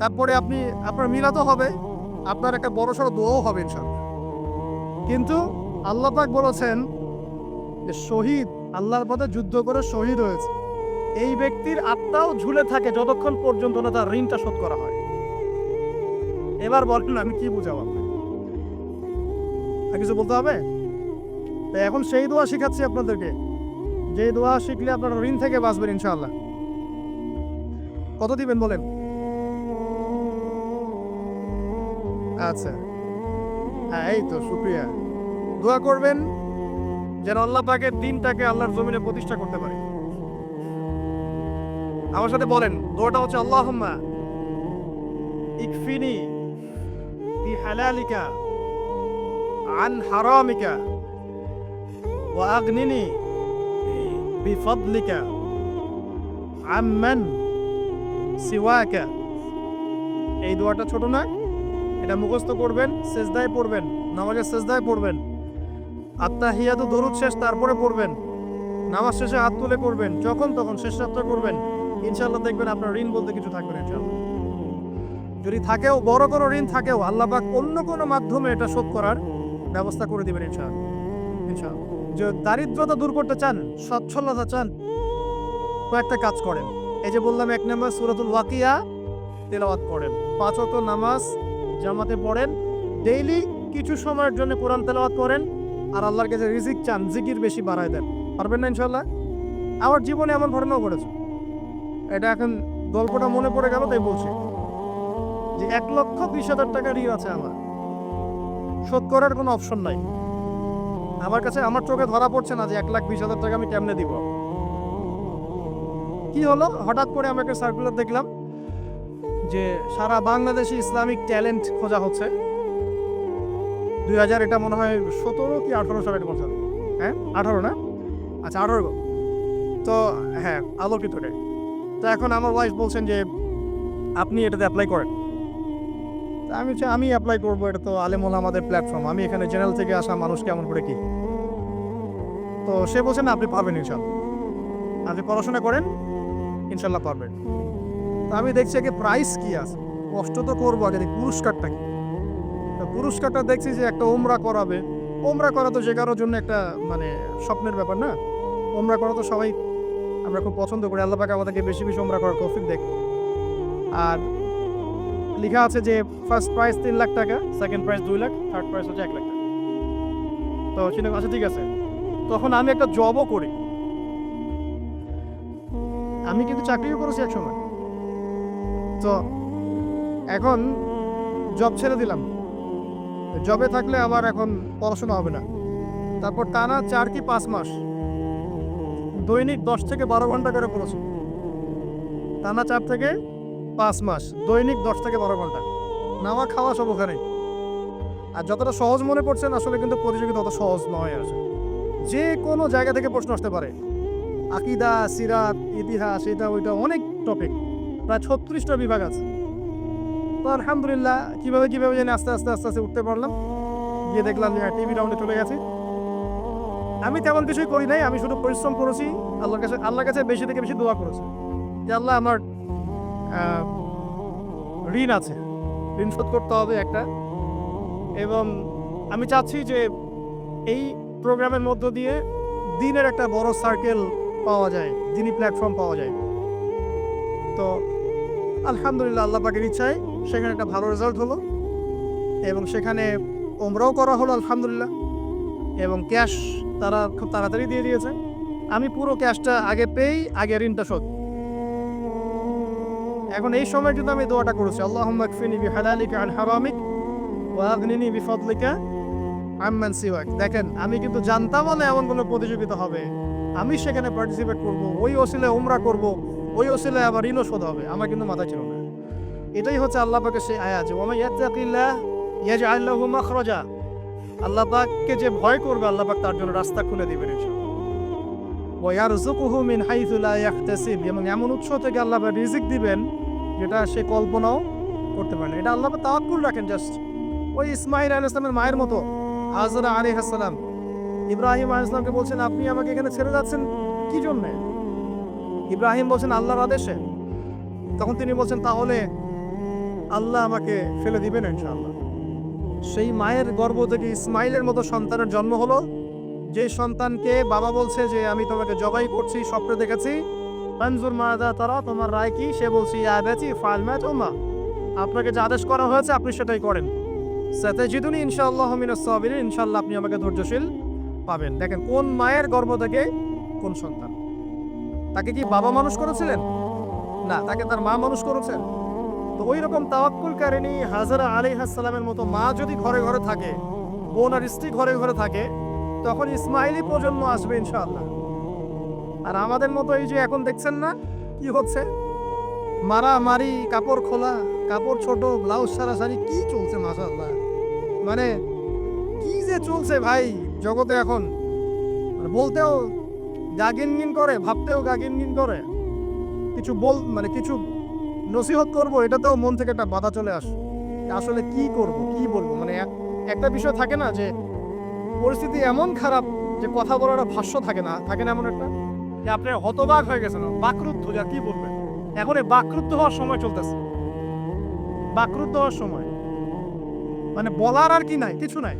তারপরে আপনি, আপনার মিলাতো হবে। আপনার একটা বড় সড়ো দোয়াও হবে ইনশাল্লাহ কিন্তু আল্লাহ পাক বলেছেন যে শহীদ, আল্লাহর পথে যুদ্ধ করে শহীদ হয়েছে। এই ব্যক্তির আত্মাও ঝুলে থাকে যতক্ষণ পর্যন্ত না তার ঋণটা শোধ করা হয়। এবার বলেন আমি কি বুঝাবো আপনাকে? কিছু বলতে হবে? তো এখন সেই দোয়া শিখাচ্ছি আপনাদেরকে। যে দোয়া শিখলে আপনারা ঋণ থেকে বাঁচবেন, ইনশাআল্লাহ। কত দিবেন বলেন? আচ্ছা হ্যাঁ এই তো শুক্রিয়া দোয়া করবেন যেন আল্লাহ পাকের দিনটাকে আল্লাহর জমিনে প্রতিষ্ঠা করতে পারে। আমার সাথে বলেন, দোয়াটা হচ্ছে, আল্লাহুম্মা ইকফিনি বিহালালিকা আন হারামিকা, ওয়া আগনিনি বিফদলিকা আম্মান সিওয়াকা। এই দোয়াটা ছোট না? এটা মুখস্থ করবেন, সেজদায় পড়বেন, নামাজের সেজদায় পড়বেন। আত্মাহিয়াত দরুদ শেষ, তারপরে পড়বেন। নামাজ শেষে হাত তুলে করবেন যখন তখন শেষ যাত্রা করবেন। ইনশাল্লাহ দেখবেন আপনার ঋণ বলতে কিছু থাকবে না যদি থাকেও, বড় কোনো ঋণ থাকেও, আল্লাহ পাক অন্য কোনো মাধ্যমে এটা শোধ করার ব্যবস্থা করে দিবেন ইনশাল্লাহ যে দারিদ্রতা দূর করতে চান সচ্ছলতা চান, কয়েকটা কাজ করেন। এই যে বললাম, এক নম্বর সুরাতুল ওয়াকিয়া তেলাওয়াত করেন। পাঁচ ওয়াক্ত নামাজ জামাতে পড়েন। ডেইলি কিছু সময়ের জন্য কোরআন তেলাওয়াত করেন। আর আল্লাহর কাছে রিজিক চান, জিকির বেশি বাড়ায় দেন। পারবেন না ইনশাল্লাহ আমার জীবনে এমন ঘটনাও ঘটেছে। এটা এখন গল্পটা মনে পড়ে গেল, তাই বলছি। যে এক লক্ষ বিশ হাজার টাকা ঋণ আছে আমার। শোধ করার কোনো অপশন নাই। আমার কাছে আমার চোখে ধরা পড়ছে না যে এক লাখ বিশ হাজার টাকা আমি কেমনে দিব। কি হলো? হঠাৎ করে আমি একটা সার্কুলার দেখলাম। যে সারা বাংলাদেশে ইসলামিক ট্যালেন্ট খোঁজা হচ্ছে। দুই হাজার এটা মনে হয় সতেরো কি আঠারো সালে এটা হ্যাঁ? আঠারো না? আচ্ছা আঠারো তো হ্যাঁ আলোকিত রে তো এখন আমার ওয়াইফ বলছেন যে আপনি এটাতে অ্যাপ্লাই করেন। আমি হচ্ছে আমি অ্যাপ্লাই করব, এটা তো আলেমোলা আমাদের প্ল্যাটফর্ম আমি এখানে জেনারেল থেকে আসা মানুষ কেমন করে কি? তো সে বলছেন আপনি পারবেন ইনশাল্লাহ। আপনি পড়াশোনা করেন, ইনশাল্লাহ পারবেন। আমি দেখছি আগে প্রাইস কি আছে। কষ্ট তো করব আগে পুরস্কারটা কি। পুরস্কারটা দেখছি যে একটা ওমরা করাবে। ওমরা করা তো যে কারোর জন্য একটা মানে স্বপ্নের ব্যাপার না? ওমরা করা তো সবাই আমরা খুব পছন্দ করি। আল্লাহ পাকে আমাদেরকে বেশি বেশি ওমরা করার তৌফিক দেখ আর লেখা আছে যে ফার্স্ট প্রাইস তিন লাখ টাকা সেকেন্ড প্রাইস দুই লাখ থার্ড প্রাইস হচ্ছে এক লাখ টাকা। তো চিন্তা আচ্ছা ঠিক আছে। তখন আমি একটা জবও করি। আমি কিন্তু চাকরিও করেছি এক সময়। তো এখন জব ছেড়ে দিলাম। জবে থাকলে আবার এখন পড়াশোনা হবে না। তারপর টানা চার কি পাঁচ মাস। দৈনিক দশ থেকে বারো ঘণ্টা করে পড়েছি টানা চার থেকে পাঁচ মাস, দৈনিক দশ থেকে বারো ঘণ্টা। নামা খাওয়া সব ওখানে আর যতটা সহজ মনে পড়ছেন আসলে কিন্তু প্রতিযোগিতা অত সহজ নয় আসে যে কোনো জায়গা থেকে প্রশ্ন আসতে পারে। আকিদা, সিরাত, ইতিহাস, এটা, ওইটা অনেক টপিক প্রায় ছত্রিশটা বিভাগ আছে। তো আলহামদুলিল্লাহ, কীভাবে কীভাবে জানি আস্তে আস্তে আস্তে আস্তে উঠতে পারলাম। গিয়ে দেখলাম যে টিভি রাউন্ডে চলে গেছে। আমি তেমন কিছুই করি নাই, আমি শুধু পরিশ্রম করেছি। আল্লাহর কাছে আল্লাহর কাছে বেশি থেকে বেশি দোয়া করেছি। যে আল্লাহ আমার ঋণ আছে। ঋণ শোধ করতে হবে একটা। এবং আমি চাচ্ছি যে এই প্রোগ্রামের মধ্য দিয়ে দিনের একটা বড় সার্কেল পাওয়া যায় দিনই প্ল্যাটফর্ম পাওয়া যায়। তো আলহামদুলিল্লাহ, আল্লাহ পাকের ইচ্ছায় সেখানে একটা ভালো রেজাল্ট হলো এবং সেখানে ওমরাও করা হলো, আলহামদুলিল্লাহ। এবং ক্যাশ তারা খুব তাড়াতাড়ি দিয়ে দিয়েছে। আমি পুরো ক্যাশটা আগে পেয়েই আগে ঋণটা শোধ। এখন এই সময় কিন্তু আমি দোয়াটা করেছি আল্লাহ বি বি ফাদলিকা দেখেন, আমি কিন্তু জানতাম না এমন কোনো প্রতিযোগিতা হবে। আমি সেখানে পার্টিসিপেট করব, ওই ওসিলে উমরা করব। ওই ওসিলে আবার ঋণও শোধ হবে। আমার কিন্তু মাথা ছিল না। এটাই হচ্ছে আল্লাহ পাকের সেই আয়াত যে ওমা ইয়াত্তাকিল্লাহ ইয়াজআল লাহু মাখরাজা। আল্লাহ পাককে যে ভয় করবে, আল্লাহ পাক তার জন্য রাস্তা খুলে দিবেন ইনশাআল্লাহ। ওয়া ইয়ারযুকুহু মিন হাইথু লা ইয়াহতাসিব এবং এমন উৎস থেকে আল্লাহ পাক রিজিক দিবেন, যেটা সে কল্পনাও করতে পারে না। এটা আল্লাহ পাক তাওয়াক্কুল রাখেন জাস্ট ওই ইসমাইল আলাইহিস সালামের মায়ের মতো, হাজরা আলাইহিস সালাম। ইব্রাহিম আলাইহিস সালামকে বলছেন, আপনি আমাকে এখানে ছেড়ে যাচ্ছেন কি জন্যে? ইব্রাহিম বলছেন, আল্লাহর আদেশে? তখন তিনি বলছেন, তাহলে আল্লাহ আমাকে ফেলে দিবেন ইনশাআল্লাহ। সেই মায়ের গর্ভ থেকে ইসমাইলের মতো সন্তানের জন্ম হলো। যে সন্তানকে বাবা বলছে যে, আমি তোমাকে জবাই করছি, স্বপ্নে দেখেছি। মঞ্জুর মাদা তারা, তোমার রায় কি? সে বলছি আবেছি ফালমা তোমা। আপনাকে যে আদেশ করা হয়েছে, আপনি সেটাই করেন। সাথে জিদুনি ইনশাআল্লাহ মিনাস সাবিরিন, ইনশাআল্লাহ আপনি আমাকে ধৈর্যশীল পাবেন। দেখেন, কোন মায়ের গর্ভ থেকে কোন সন্তান। তাকে কি বাবা মানুষ করেছিলেন? না, তাকে তার মা মানুষ করেছেন। তো ওই রকম তাওয়াক্কুল কারিনী হাজারা আলাইহাসালামের মতো মা যদি ঘরে ঘরে থাকে, বোন আর স্ত্রী ঘরে ঘরে থাকে, তখন ইসমাইলি প্রজন্ম আসবে ইনশাআল্লাহ। আর আমাদের মতো এই যে এখন দেখছেন না, কি হচ্ছে? মারামারি, কাপড় খোলা, কাপড় ছোট, ব্লাউজ সারা সারি কি চলছে মাশাআল্লাহ? মানে কি যে চলছে ভাই জগতে এখন? মানে বলতেও গাগিনগিন করে, ভাবতেও গাগিনগিন করে। কিছু বল মানে কিছু নসিহত করব, এটাতেও মন থেকে একটা বাধা চলে আস। আসলে কি করব, কি বলব? মানে এক- একটা বিষয় থাকে না যে, পরিস্থিতি এমন খারাপ যে কথা বলার ভাষ্য থাকে না থাকে না এমন একটা? যে আপনি হতবাক হয়ে গেছেন, বাকরুদ্ধ যা, কি বলবেন? এখন এই বাকরুদ্ধ হওয়ার সময় চলতেছে। বাকরুদ্ধ হওয়ার সময়। মানে বলার আর কি নাই, কিছু নাই।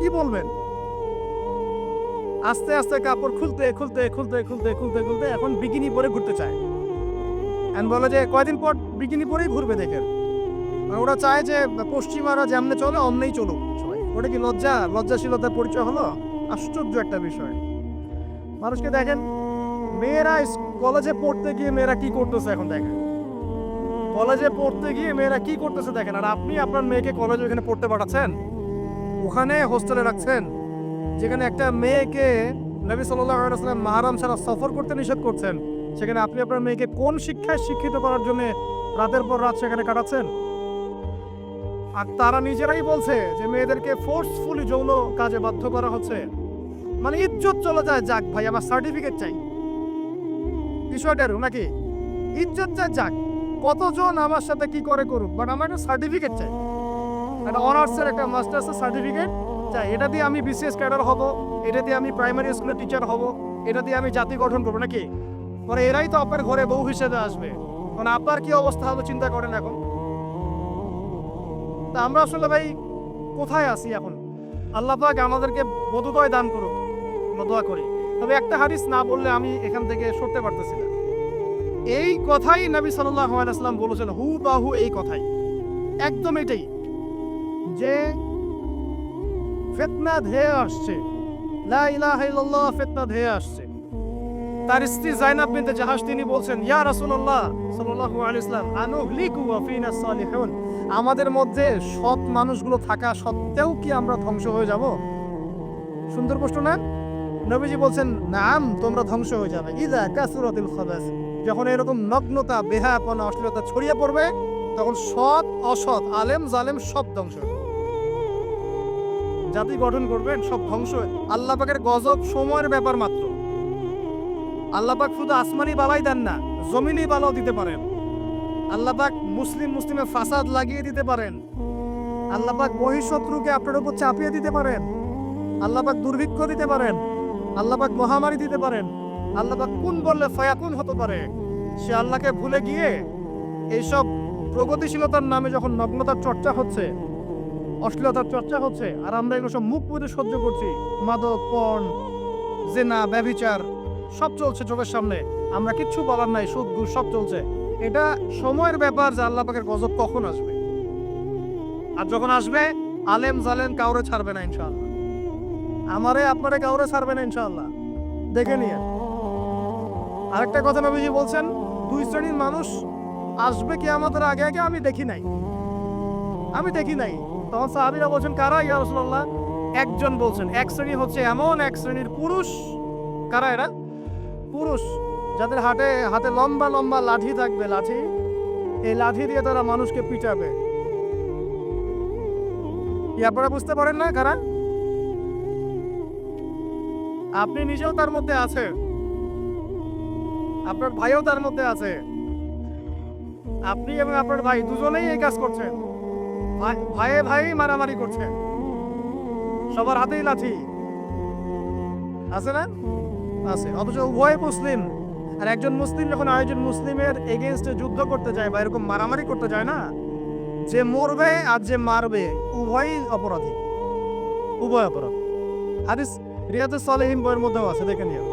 কি বলবেন? আস্তে আস্তে কাপড় খুলতে খুলতে খুলতে খুলতে খুলতে খুলতে এখন বিকিনি পরে ঘুরতে চায়। এন্ড বলে যে, কয়দিন পর বিকিনি পরেই ঘুরবে দেখে মানে ওরা চায় যে, পশ্চিমারা যেমনে চলে, অমনেই চলুক ওটা কি লজ্জা? লজ্জাশীলতার পরিচয় হলো? আশ্চর্য একটা বিষয়। মানুষকে দেখেন, মেয়েরা কলেজে পড়তে গিয়ে মেয়েরা কি করতেছে এখন দেখেন? কলেজে পড়তে গিয়ে মেয়েরা কি করতেছে দেখেন? আর আপনি আপনার মেয়েকে কলেজে ওখানে পড়তে পাঠাচ্ছেন? ওখানে হোস্টেলে রাখছেন? যেখানে একটা মেয়েকে নবী সাল্লাম মাহারাম ছাড়া সফর করতে নিষেধ করছেন, সেখানে আপনি আপনার মেয়েকে কোন শিক্ষায় শিক্ষিত করার জন্য রাতের পর রাত সেখানে কাটাচ্ছেন? আর তারা নিজেরাই বলছে যে মেয়েদেরকে ফোর্সফুলি যৌন কাজে বাধ্য করা হচ্ছে। মানে ইজ্জত চলে যায়, যাক ভাই, আমার সার্টিফিকেট চাই। বিষয়টা নাকি? ইজ্জত যায় যাক, কতজন আমার সাথে কি করে করুক? বাট আমার একটা সার্টিফিকেট চাই। একটা অনার্সের একটা মাস্টার্সের সার্টিফিকেট চাই। এটা দিয়ে আমি বিসিএস ক্যাডার হব, এটা দিয়ে আমি প্রাইমারি স্কুলের টিচার হব, এটা দিয়ে আমি জাতি গঠন করব, নাকি? মানে এরাই তো আপনার ঘরে বউ হিসেবে আসবে। মানে আপনার কি অবস্থা হবে চিন্তা করেন এখন? তা আমরা আসলে ভাই কোথায় আছি এখন? আল্লাহ পাক আমাদেরকে বোধোদয় দান করুক, আমরা দোয়া করি। তবে একটা হাদিস না বললে আমি এখান থেকে সরতে পারতেছি না। এই কথাই নবী সাল্লাল্লাহু আলাইহি সাল্লাম বলেছেন হু বাহু এই কথাই। একদম এটাই। যে ফেতনা ধেয়ে আসছে। ফেতনা ধেয়ে আসছে। তার স্ত্রী জাইনাব বিনতে জাহাজ তিনি বলছেন, ইয়া রাসূলুল্লাহ সাল্লাল্লাহু আলাইহি আনুহলিকু ওয়া ফিনা সালিহুন? আমাদের মধ্যে সৎ মানুষগুলো থাকা সত্ত্বেও কি আমরা ধ্বংস হয়ে যাব? সুন্দর প্রশ্ন না? নবীজি বলছেন, নাম, তোমরা ধ্বংস হয়ে যাবে। ইদা কাসুরাতিল খাবাস। যখন এরকম নগ্নতা, বেহায়াপনা, অশ্লীলতা ছড়িয়ে পড়বে, তখন সৎ, অসৎ, আলেম, জালেম সব ধ্বংস হবে। জাতি গঠন করবেন, সব ধ্বংস হয়ে- আল্লাহ পাকের গজব সময়ের ব্যাপার মাত্র। আল্লাহ পাক শুধু আসমানি বালাই দেন না, জমিনি বালাও দিতে পারেন। আল্লাহ পাক মুসলিম মুসলিমে ফাসাদ লাগিয়ে দিতে পারেন। আল্লাহ পাক বহিঃশত্রুকে আপনার উপর চাপিয়ে দিতে পারেন। আল্লাহ পাক দুর্ভিক্ষ দিতে পারেন। আল্লাহ পাক মহামারী দিতে পারেন। আল্লাহ পাক কোন বললে ফয়াকুন হতে পারে? সে আল্লাহকে ভুলে গিয়ে এইসব প্রগতিশীলতার নামে যখন নগ্নতার চর্চা হচ্ছে অশ্লীলতার চর্চা হচ্ছে, আর আমরা এগুলো সব মুখ পুঁতে সহ্য করছি। মাদক, পণ, জেনা, ব্যভিচার, সব চলছে চোখের সামনে। আমরা কিচ্ছু বলার নাই সুদ ঘুষ সব চলছে। এটা সময়ের ব্যাপার যে আল্লাহ পাকের গজব কখন আসবে? আর যখন আসবে, আলেম, জালেম কাউরে ছাড়বে না, ইনশাআল্লাহ। আমারে আপনারে কাউরে ছাড়বে না, ইনশাআল্লাহ। দেখে নিয়ে। আরেকটা কথা নবীজি বলছেন, দুই শ্রেণির মানুষ আসবে কি আমাদের আগে আগে আমি দেখি নাই। আমি দেখি নাই। তখন সাহাবিরা বলছেন, কারা ইয়া রাসূলুল্লাহ? একজন বলছেন, এক শ্রেণি হচ্ছে এমন এক শ্রেণির পুরুষ। কারা এরা? পুরুষ। যাদের হাতে হাতে লম্বা লম্বা লাঠি থাকবে লাঠি, এই লাঠি দিয়ে তারা মানুষকে পিটাবে। আপনারা বুঝতে পারেন না কারা? আপনি নিজেও তার মধ্যে আছে। আপনার ভাইও তার মধ্যে আছে। আপনি এবং আপনার ভাই দুজনেই এই কাজ করছেন। ভাইয়ে ভাই মারামারি করছে। সবার হাতেই লাঠি। আছে না? আছে। অথচ উভয় মুসলিম। আর একজন মুসলিম যখন আরেকজন মুসলিমের এগেনস্টে যুদ্ধ করতে যায় বা এরকম মারামারি করতে যায় না, যে মরবে আর যে মারবে উভয়ই অপরাধী। উভয় অপরাধ। হাদিস রিয়াদ সালেহিন বইয়ের মধ্যেও আছে, দেখে নিও।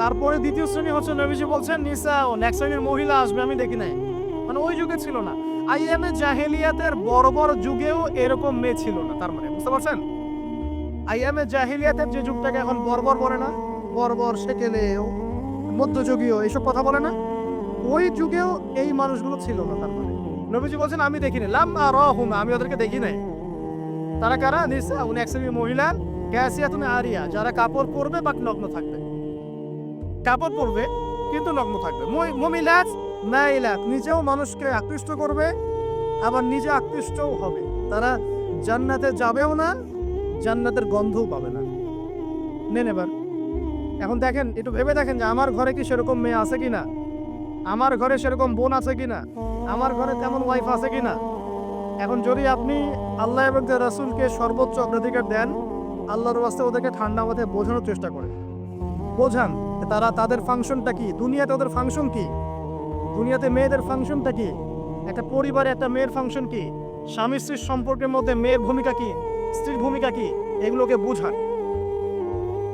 তারপরে দ্বিতীয় শ্রেণি হচ্ছে নবীজি বলছেন নিসা ও নেক্সট শ্রেণির মহিলা আসবে, আমি দেখি নাই। মানে ওই যুগে ছিল না। আইএমএ জাহেলিয়াতের বড় যুগেও এরকম মেয়ে ছিল না, তার মানে বুঝতে পারছেন? আইএমএ জাহেলিয়াতের যে যুগটাকে এখন বর্বর বলে না, বর্বর, সেকেলে, মধ্যযুগীয় এইসব কথা বলে না, ওই যুগেও এই মানুষগুলো ছিল না, তার মানে। নবীজি বলছেন, আমি দেখিনি। লাম আর হুম আমি ওদেরকে দেখি নাই। তারা কারা? নিসা, উনি এক মহিলা গ্যাসিয়া তুমি আরিয়া, যারা কাপড় পরবে বা নগ্ন থাকবে। কাপড় পরবে, কিন্তু নগ্ন থাকবে। মই- নাইলাত নিজেও মানুষকে আকৃষ্ট করবে, আবার নিজে আকৃষ্টও হবে। তারা জান্নাতে যাবেও না, জান্নাতের গন্ধও পাবে না। নেন এবার। এখন দেখেন, একটু ভেবে দেখেন যে আমার ঘরে কি সেরকম মেয়ে আছে কি না আমার ঘরে সেরকম বোন আছে কি না আমার ঘরে তেমন ওয়াইফ আছে কি না এখন যদি আপনি আল্লাহ এবং রাসূলকে সর্বোচ্চ অগ্রাধিকার দেন, আল্লাহর বাস্তে ওদেরকে ঠান্ডা মাথায় বোঝানোর চেষ্টা করেন। বোঝান তারা তাদের ফাংশনটা কি? দুনিয়াতে ওদের ফাংশন কি? দুনিয়াতে মেয়েদের ফাংশনটা কি? একটা পরিবারে একটা মেয়ের ফাংশন কি? স্বামী স্ত্রীর সম্পর্কের মধ্যে মেয়ের ভূমিকা কি? স্ত্রীর ভূমিকা কি? এগুলোকে বুঝান।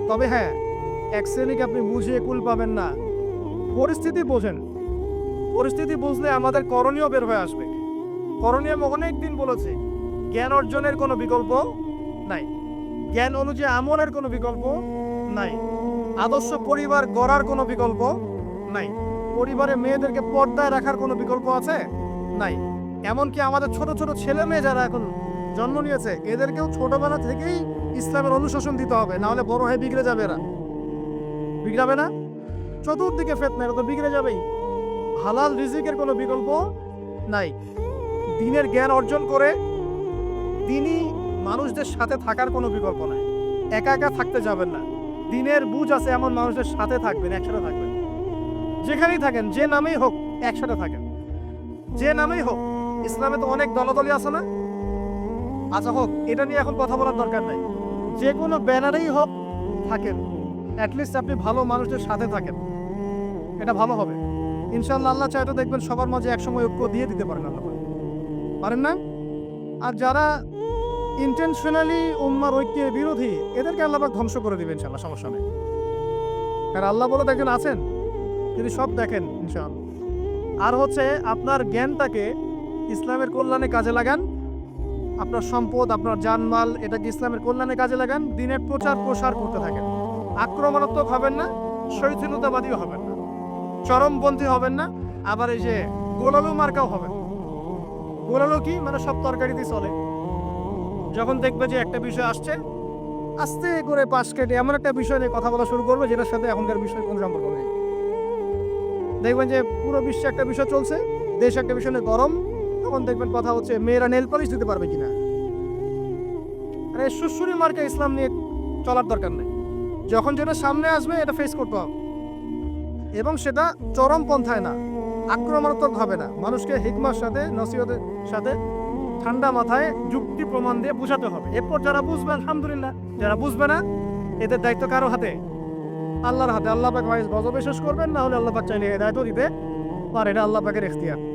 তবে হ্যাঁ এক শ্রেণীকে আপনি বুঝিয়ে কুল পাবেন না। পরিস্থিতি বোঝেন। পরিস্থিতি বুঝলে আমাদের করণীয় বের হয়ে আসবে। করণীয় অনেক দিন বলেছি, জ্ঞান অর্জনের কোনো বিকল্প নাই। জ্ঞান অনুযায়ী আমলের কোনো বিকল্প নাই। আদর্শ পরিবার গড়ার কোনো বিকল্প নাই। পরিবারে মেয়েদেরকে পর্দায় রাখার কোনো বিকল্প আছে? নাই। এমনকি আমাদের ছোট ছোট ছেলে মেয়ে যারা এখন জন্ম নিয়েছে, এদেরকেও ছোটবেলা থেকেই ইসলামের অনুশাসন দিতে হবে না হলে বড় হয়ে বিগড়ে যাবে এরা। বিগড়াবে না? চতুর্দিকে ফেতনা, এরা তো বিগড়ে যাবেই। হালাল রিজিকের কোনো বিকল্প নাই। দিনের জ্ঞান অর্জন করে দিনই মানুষদের সাথে থাকার কোনো বিকল্প নাই। একা একা থাকতে যাবেন না। দিনের বুঝ আছে, এমন মানুষদের সাথে থাকবেন, একসাথে থাকবেন। যেখানেই থাকেন, যে নামেই হোক, একসাথে থাকেন। যে নামেই হোক, ইসলামে তো অনেক দলদলি আছে না? আচ্ছা হোক, এটা নিয়ে এখন কথা বলার দরকার নাই। যে কোনো ব্যানারেই হোক, থাকেন। অ্যাটলিস্ট আপনি ভালো মানুষদের সাথে থাকেন। এটা ভালো হবে। ইনশাল্লাহ আল্লাহ চাইতে দেখবেন সবার মাঝে একসময় ঐক্য দিয়ে দিতে পারেন আল্লাহ। পারেন না? আর যারা ইন্টেনশনালি উম্মার ঐক্যের বিরোধী, এদেরকে আল্লাহ ধ্বংস করে দিবেন ইনশাল্লাহ সমস্যা নেই। কারণ আল্লাহ বলে দেখেন আছেন। তিনি সব দেখেন ইনশাল আর হচ্ছে আপনার জ্ঞানটাকে ইসলামের কল্যাণে কাজে লাগান। আপনার সম্পদ, আপনার জানমাল, এটাকে ইসলামের কল্যাণে কাজে লাগান। দিনের প্রচার প্রসার করতে থাকেন। আক্রমণাত্মক হবেন না শৈথিলতাবাদীও হবেন না। চরমপন্থী হবেন না, আবার এই যে গোলালু মার্কাও হবেন। গোলালু কি? মানে সব তরকারিতে চলে। যখন দেখবে যে একটা বিষয় আসছে, আস্তে করে পাশ কেটে এমন একটা বিষয় নিয়ে কথা বলা শুরু করবে, যেটার সাথে এখনকার বিষয় কোনো সম্পর্ক নেই। দেখবেন যে পুরো বিশ্বে একটা বিষয় চলছে, দেশ একটা বিষয় গরম, তখন দেখবেন কথা হচ্ছে মেয়েরা নেল পলিশ দিতে পারবে কিনা। আরে সুসুরি মার্কা ইসলাম নিয়ে চলার দরকার নেই। যখন যেটা সামনে আসবে, এটা ফেস করতে হবে। এবং সেটা চরম পন্থায় না, আক্রমণাত্মক হবে না। মানুষকে হিকমার সাথে, নসিহতের সাথে ঠান্ডা মাথায় যুক্তি প্রমাণ দিয়ে বোঝাতে হবে। এরপর যারা বুঝবেন আলহামদুলিল্লাহ, যারা বুঝবে না, এদের দায়িত্ব কারও হাতে? আল্লাহর হাতে আল্লাহ পাক হয় গজবে শেষ করবেন, না হলে আল্লাহ পাক চাইলে হেদায়তও দিতে পারে এটা আল্লাহ পাকের এখতিয়ার